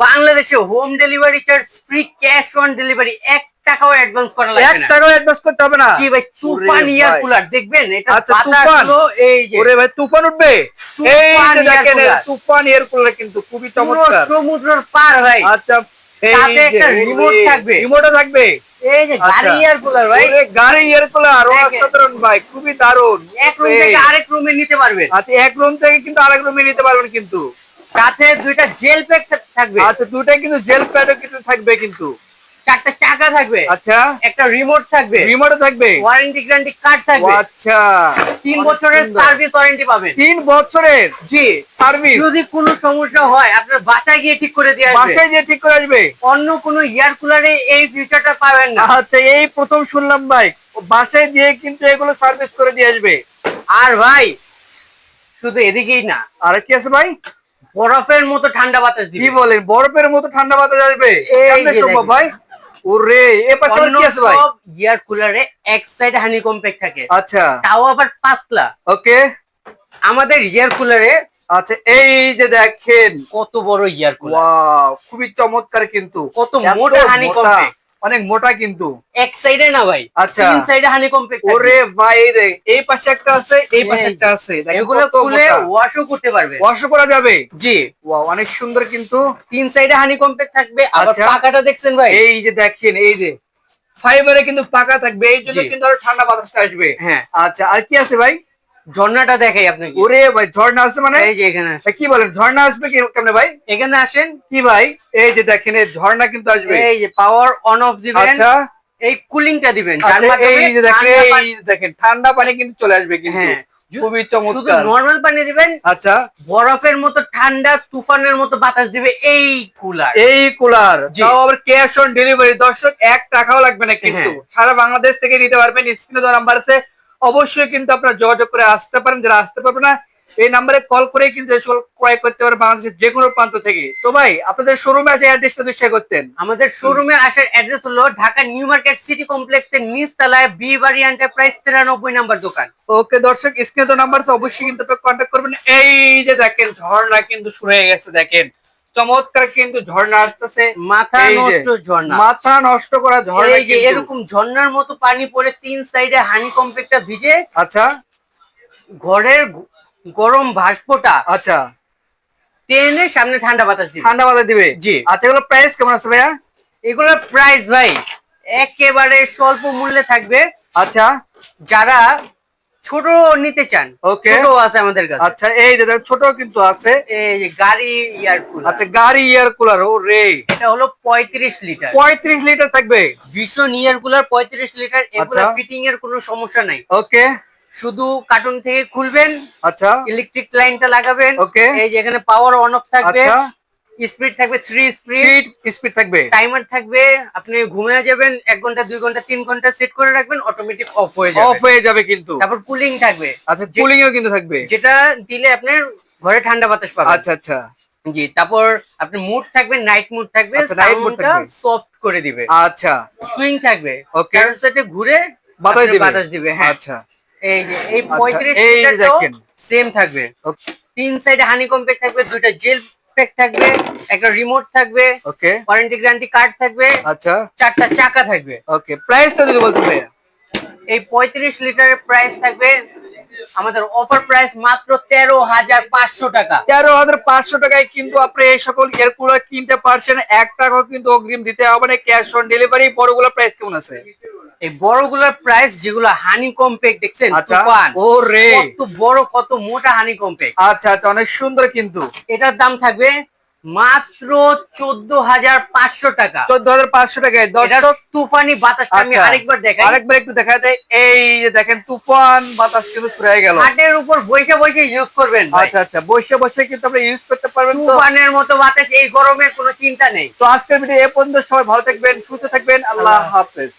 বাংলাদেশে home delivery charge free cash on delivery এক টাকাও অ্যাডভান্স করা লাগবে না। এক টাকাও অ্যাডভান্স করতে হবে না। জি ভাই তুফান ইয়ার কুলার দেখবেন এটা আচ্ছা, বাতাস তুফান। হলো এই যে। ওরে ভাই তুফান উঠবে? এই যে দেখেন তুফান এয়ার কুলার কিন্তু খুবই পুরো চমৎকার। সমুদ্রের পার ভাই। আচ্ছা সাথে একটা রিমোট থাকবে। remote-ও থাকবে? এই যে আচ্ছা। গাড়ি ইয়ার কুলার ভাই। ওরে, গাড়ি এয়ার কুলার। অসাধারণ ভাই খুবই দারুণ। এক রুম থেকে আরেক রুমে নিতে পারবেন। আচ্ছা এক রুম থেকে কিন্তু আরেক রুমে নিতে পারবেন কিন্তু। সাথে দুইটা জেল প্যাক থাকবে। আচ্ছা দুটাই কিন্তু জেল প্যাডও কিন্তু থাকবে কিন্তু। চারটা চাকা থাকবে। আচ্ছা। একটা রিমোট থাকবে। রিমোটও থাকবে? ওয়ারেন্টি গ্যারান্টি কার্ড থাকবে। আচ্ছা। তিন বছরের সার্ভিস ওয়ারেন্টি পাবেন। তিন বছরের? জি। সার্ভিস যদি কোনো সমস্যা হয় আপনার বাসায় গিয়ে ঠিক করে দিয়ে আসবে। বাসায় যে ঠিক করে আসবে? অন্য কোনো ইয়ার কুলারে এই ফিচারটা পাবেন না। আচ্ছা এই প্রথম শুনলাম ভাই। বাসায় দিয়ে কিন্তু এগুলো সার্ভিস করে দিয়ে আসবে। আর ভাই শুধু এদিকেই না। আর কি আছে ভাই? বরফের মতো ঠান্ডা বাতাস কি বলেন বরফের মতো ঠান্ডা বাতাস আসবে? এই সম্ভব ভাই? ওরে এ পাশে কি আছে ভাই? সব ইয়ার কুলারে এক সাইড হানি কম্প্যাক্ট থাকে। আচ্ছা। তাও আবার পাতলা। ওকে। আমাদের ইয়ার কুলারে আচ্ছা এই যে দেখেন। কত বড় ইয়ার কুলার ওয়াও খুবই চমৎকার কিন্তু। কত মোটা হানি কম্প্যাক্ট অনেক মোটা কিন্তু। এক সাইডে না ভাই আচ্ছা। তিন সাইডে হানি কম্প্যাক্ট ওরে ভাই এই দেখ, এই পাশে একটা আছে এই পাশে একটা আছে। এগুলো খুলে। ওয়াশও করতে পারবে। ওয়াশও করা যাবে? জি। ওয়াও অনেক সুন্দর কিন্তু। তিন সাইডে হানি কম্প্যাক্ট থাকবে আবার আচ্ছা। পাকাটা দেখছেন ভাই? এই যে দেখেন এই যে ফাইবারে কিন্তু পাকা থাকবে এই জন্য কিন্তু আরও ঠান্ডা বাতাসটা আসবে। হ্যাঁ। আচ্ছা আর কি আছে ভাই? ঝর্ণাটা দেখাই আপনাকে। ওরে ভাই ঝর্ণা আসছে মানে? এই যে এখানে। কি বলেন ঝর্ণা আসবে কি কেমনে ভাই? এখানে আসেন। কি ভাই? এই যে দেখেন এই ঝর্ণা কিন্তু আসবে। এই যে পাওয়ার অন অফ দিবেন। আচ্ছা। এই কুলিংটা দিবেন। যার আচ্ছা, মাধ্যমে এই যে দেখেন এই দেখেন ঠান্ডা পানি কিন্তু চলে আসবে কিন্তু। হ্যাঁ। খুবই শুধু নরমাল পানি দিবেন। আচ্ছা। বরফের মতো ঠান্ডা তুফানের মতো বাতাস দিবে এই কুলার এই কুলার তাও আবার ক্যাশ অন ডেলিভারি দর্শক এক টাকাও লাগবে না কিন্তু। হ্যাঁ। সারা বাংলাদেশ থেকে নিতে পারবেন। স্ক্রিনে দেওয়া নাম্বার আছে। অবশ্যই কিন্তু আপনারা যোগাযোগ করে আসতে পারেন। যারা আসতে পারবে না এই নাম্বারে কল করে কিন্তু সকল ক্রয় করতে পারেন বাংলাদেশের যে কোনো প্রান্ত থেকে। তো ভাই আপনাদের শোরুমে আসে অ্যাড্রেসটা যদি শেয়ার করতেন। আমাদের শোরুমে আসার অ্যাড্রেস হলো ঢাকা নিউ মার্কেট সিটি কমপ্লেক্সের নিচতলায় বি বাড়ি এন্টারপ্রাইজ তিরানব্বই নাম্বার দোকান। ওকে দর্শক স্ক্রিনে তো নাম্বার অবশ্যই কিন্তু আপনারা কন্ট্যাক্ট করবেন। এই যে দেখেন ঝর্ণা কিন্তু শুরু হয়ে গেছে দেখেন। চমৎকার কিন্তু ঝর্ণা আসতেছে। মাথা নষ্ট ঝর্ণা। মাথা নষ্ট করা ঝর্ণা এই যে এরকম ঝর্ণার মতো পানি পড়ে তিন সাইডে হানি ভিজে আচ্ছা। ঘরের গরম ভাস্পটা আচ্ছা। টেনে সামনে ঠান্ডা বাতাস দিবে। ঠান্ডা মাথা দিবে? জি। আচ্ছা এগুলো প্রাইস কেমন আছে ভাইয়া? এগুলোর প্রাইস ভাই একেবারে স্বল্প মূল্যে থাকবে। আচ্ছা। যারা ছোট নিতে চান। ওকে ছোট আছে আমাদের কাছে। আচ্ছা এই যে ছোট কিন্তু আছে। এই যে গাড়ি ইয়ার কুলার আচ্ছা গাড়ি ইয়ার কুলার ও রে। এটা হলো পঁয়ত্রিশ লিটার। পঁয়ত্রিশ লিটার থাকবে? ভীষণ ইয়ার কুলার পঁয়ত্রিশ লিটার এগুলো আচ্ছা। ফিটিং এর কোনো সমস্যা নাই। ওকে শুধু কার্টুন থেকে খুলবেন আচ্ছা। ইলেকট্রিক লাইনটা লাগাবেন। ওকে এই যে এখানে পাওয়ার অন অফ থাকবে। আচ্ছা। স্পিড থাকবে থ্রি স্পিড স্পিড থাকবে। টাইমার থাকবে আপনি ঘুমিয়ে যাবেন এক ঘণ্টা দুই ঘণ্টা তিন ঘণ্টা সেট করে রাখবেন অটোমেটিক অফ হয়ে যাবে। অফ হয়ে যাবে কিন্তু। তারপর কুলিং থাকবে। আচ্ছা কুলিং এও কিন্তু থাকবে। যেটা দিলে আপনার ঘরে ঠান্ডা বাতাস পাবেন। আচ্ছা আচ্ছা। জি তারপর আপনি মুড থাকবে নাইট মুড থাকবে আচ্ছা, সাউন্ডটা সফট করে দিবে। আচ্ছা। সুইং থাকবে. চার সাইডে ঘুরে বাতাস দিবে। বাতাস দিবে হ্যাঁ। আচ্ছা। এই যে এই আচ্ছা, পঁয়ত্রিশ এই যে লিটারটাও সেম থাকবে। ওকে তিন সাইডে হানি কম্প্যাক্ট থাকবে দুইটা জেল প্যাক থাকবে একটা রিমোট থাকবে ওকে ওয়ারেন্টি গ্যারান্টি কার্ড থাকবে আচ্ছা। চারটা চাকা থাকবে। ওকে প্রাইসটা যদি বলতে ভাইয়া। এই পঁয়ত্রিশ লিটারের প্রাইস থাকবে আমাদের অফার প্রাইস মাত্র তেরো হাজার পাঁচশো টাকা। তেরো হাজার পাঁচশো টাকায় কিন্তু আপনি এই সকল এয়ার কুলার কিনতে পারছেন। এক টাকাও কিন্তু অগ্রিম দিতে হবে না ক্যাশ অন ডেলিভারি বড়গুলো প্রাইস কেমন আছে? এই বড়গুলোর প্রাইস যেগুলো হানি কম্প্যাক্ট দেখছেন আচ্ছা। তুফান। ও রে কত বড় কত মোটা হানি কম্প্যাক্ট আচ্ছা আচ্ছা অনেক সুন্দর কিন্তু। এটার দাম থাকবে মাত্র চোদ্দ হাজার পাঁচশো টাকা। চোদ্দ হাজার পাঁচশো টাকায়। দর্শক তুফানি বাতাসটা আমি আচ্ছা, আরেকবার দেখাই। আরেকবার একটু দেখা যায় এই যে দেখেন তুফান বাতাস কিন্তু শুরু গেল। হাটের উপর বসে বসে ইউজ করবেন আচ্ছা আচ্ছা বসে বসে কিন্তু আপনি ইউজ করতে পারবেন তুফানের মতো বাতাস এই গরমে কোনো চিন্তা নেই। তো আজকের ভিডিও এ পর্যন্ত সবাই ভালো থাকবেন সুস্থ থাকবেন। আল্লাহ হাফেজ।